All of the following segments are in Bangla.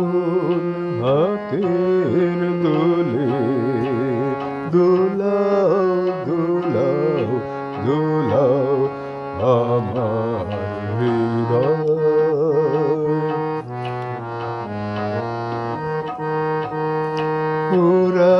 আপন হাতের দোলে। দোলাও দোলাও দোলাও আমার হৃদয়। ওরা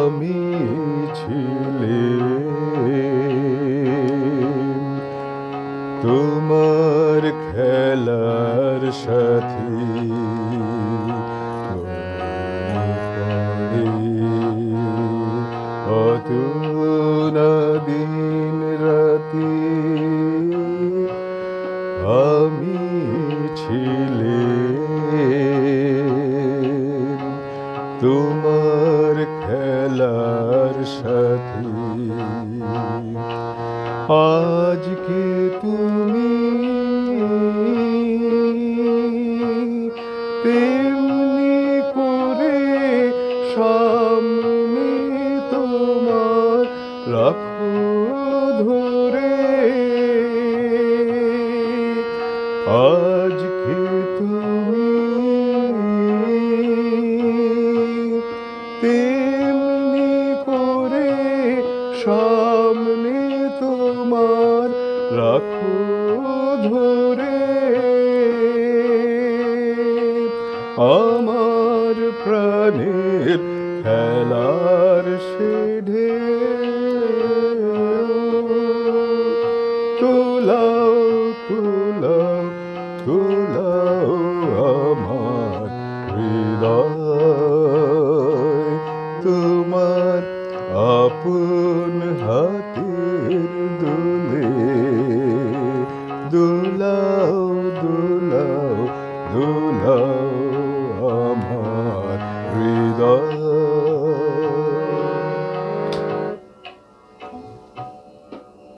আমি ছিলে। তোমার খেলার সাথী অত না দিন রাতে আমি ছিলে। তোমার আজকে তুমি তেমনি করে সামনে তোমার রাখো ধরে। আজকে তুমি তেমনি ধরে আমার প্রাণের খেলার তোলাও